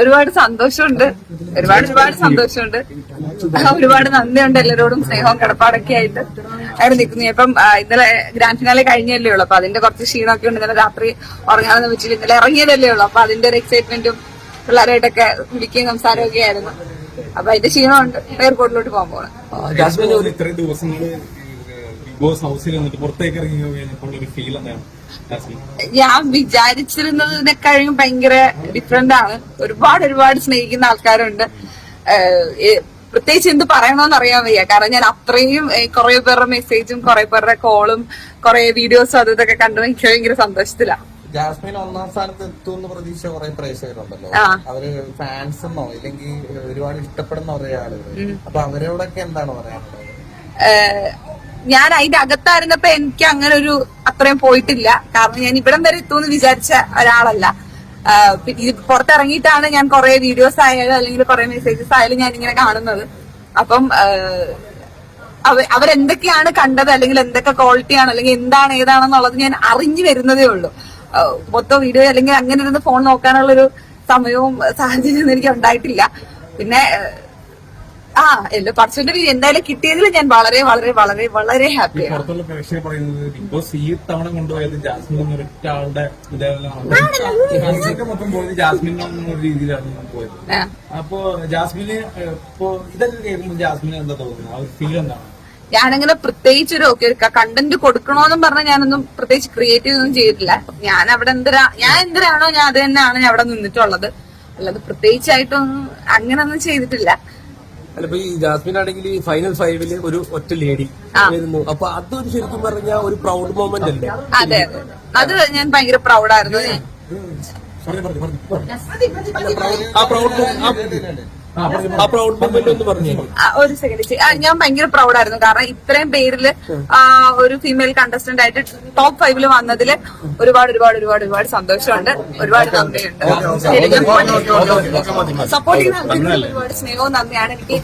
ഒരുപാട് സന്തോഷമുണ്ട്. ഒരുപാട് ഒരുപാട് സന്തോഷമുണ്ട്. ഒരുപാട് നന്ദിയുണ്ട് എല്ലാരോടും. സ്നേഹവും കിടപ്പാടൊക്കെ ആയിട്ട് അവിടെ നിൽക്കുന്നു. ഇപ്പം ഇന്നലെ ഗ്രാൻഡ് ഫിനാലെ കഴിഞ്ഞല്ലേ ഉള്ളൂ. അപ്പൊ അതിന്റെ കുറച്ച് ക്ഷീണമൊക്കെ ഉണ്ട്. ഇന്നലെ രാത്രി ഉറങ്ങാനൊന്നും വെച്ചിട്ട് ഇന്നലെ ഇറങ്ങിയതല്ലേ ഉള്ളൂ. അപ്പൊ അതിന്റെ ഒരു എക്സൈറ്റ്മെന്റും പിള്ളേരായിട്ടൊക്കെ വിളിക്കുകയും സംസാരമൊക്കെ ആയിരുന്നു. അപ്പൊ അതിന്റെ ക്ഷീണമുണ്ട്. എയർപോർട്ടിലോട്ട് പോകാൻ പോകണം ജാസ്മിൻ ഒരു ഇത്രയും ദിവസങ്ങൾ ബിഗ് ബോസ് ഹൗസിൽ പുറത്തേക്ക് ഇറങ്ങി കഴിഞ്ഞപ്പോൾ ഒരു ഫീൽ എന്താണ്? ഞാൻ വിചാരിച്ചിരുന്നതിനെക്കഴിഞ്ഞും ഭയങ്കര ഡിഫറെന്റ് ആണ്. ഒരുപാട് ഒരുപാട് സ്നേഹിക്കുന്ന ആൾക്കാരുണ്ട്. പ്രത്യേകിച്ച് എന്ത് പറയണമെന്ന് അറിയാൻ വയ്യ. കാരണം ഞാൻ അത്രയും കുറെ പേരുടെ മെസ്സേജും കുറെ പേരുടെ കോളും കുറെ വീഡിയോസും അത് ഇതൊക്കെ കണ്ടു എനിക്ക് ഭയങ്കര സന്തോഷത്തിലാണ് ജാസ്മിൻ ഒന്നാം സ്ഥാനത്ത് എത്തുമെന്ന് പ്രതീക്ഷ കുറെ പ്രേക്ഷകരുണ്ടല്ലോ. അവർ ഫാൻസെന്നോ ഇല്ലെങ്കിൽ ഒരുപാട് ഇഷ്ടപ്പെടുന്ന കുറെ ആളുകൾ അപ്പൊ അവരോടൊക്കെ എന്താണ് പറയാനുള്ളത്? ഞാൻ അതിന്റെ അകത്തായിരുന്നപ്പോ എനിക്ക് അങ്ങനെ ഒരു അത്രയും പോയിട്ടില്ല. കാരണം ഞാൻ ഇവിടം വരെ എത്തുമെന്ന് വിചാരിച്ച ഒരാളല്ല. ഇത് പുറത്തിറങ്ങിയിട്ടാണ് ഞാൻ കുറെ വീഡിയോസ് ആയാലും അല്ലെങ്കിൽ കുറെ മെസ്സേജസ് ആയാലും ഞാൻ ഇങ്ങനെ കാണുന്നത്. അപ്പം അവരെന്തൊക്കെയാണ് കണ്ടത് അല്ലെങ്കിൽ എന്തൊക്കെ ക്വാളിറ്റിയാണ് അല്ലെങ്കിൽ എന്താണ് ഏതാണെന്നുള്ളത് ഞാൻ അറിഞ്ഞു വരുന്നതേ ഉള്ളൂ. മൊത്തം വീഡിയോ അല്ലെങ്കിൽ അങ്ങനെ ഇരുന്ന് ഫോൺ നോക്കാനുള്ളൊരു സമയവും സാഹചര്യവും എനിക്ക് ഉണ്ടായിട്ടില്ല. പിന്നെ ആ എല്ലാ പർച്ചന്റെ വീട് എന്തായാലും കിട്ടിയതിൽ ഞാൻ വളരെ വളരെ വളരെ വളരെ ഹാപ്പിയാണ് പുറത്തുള്ള പ്രേക്ഷകർ പറയുന്നത് ബിഗ് ബോസ് ഈ തവണ കൊണ്ടുപോയത് ജാസ്മിൻ എന്ന ഒരൊറ്റ ആളുടെ ഇതാണ് മൊത്തം പോയത് ജാസ്മിൻ എന്ന രീതിയിലാണ് പോയത്. അപ്പോ ജാസ്മിന് ഇപ്പോ ഇതൊക്കെ കേൾക്കുമ്പോൾ ജാസ്മിന് എന്താ തോന്നുന്നത്? ആ ഒരു ഫീൽ എന്താണ്? ഞാനങ്ങനെ പ്രത്യേകിച്ച് ഒരു ഓക്കെ കണ്ടന്റ് കൊടുക്കണോന്നും പറഞ്ഞ ഞാനൊന്നും പ്രത്യേകിച്ച് ക്രിയേറ്റീവ് ഒന്നും ചെയ്തിട്ടില്ല. ഞാൻ അവിടെ എന്തിനാ ഞാൻ എന്തിനാണോ ഞാൻ അത് തന്നെയാണ് ഞാൻ അവിടെ നിന്നിട്ടുള്ളത്. അല്ലാതെ പ്രത്യേകിച്ചായിട്ടൊന്നും അങ്ങനൊന്നും ചെയ്തിട്ടില്ല. അല്ല ഇപ്പൊ ഈ ജാസ്മിൻ ആണെങ്കിൽ ഈ ഫൈനൽ ഫൈവിൽ ഒരു ഒറ്റ ലേഡി. വരുന്നു. അപ്പൊ അതൊരു ശരിക്കും പറഞ്ഞ ഒരു പ്രൗഡ് മൊമെന്റ് അല്ലേ? അതെ അതെ. ഞാൻ ഭയങ്കര പ്രൗഡായിരുന്നു ആ പ്രൗഡ് ഒരു സെക്കൻഡ് ഞാൻ ഭയങ്കര പ്രൗഡായിരുന്നു കാരണം ഇത്രയും പേരിൽ ഒരു ഫീമെയിൽ കണ്ടസ്റ്റന്റ് ആയിട്ട് ടോപ്പ് ഫൈവിൽ വന്നതിൽ ഒരുപാട് ഒരുപാട് ഒരുപാട് ഒരുപാട് സന്തോഷമുണ്ട്. ഒരുപാട് നന്ദിയുണ്ട്. സപ്പോർട്ട് ചെയ്യുന്ന ഒരുപാട് സ്നേഹവും നന്ദിയാണ്. എനിക്ക്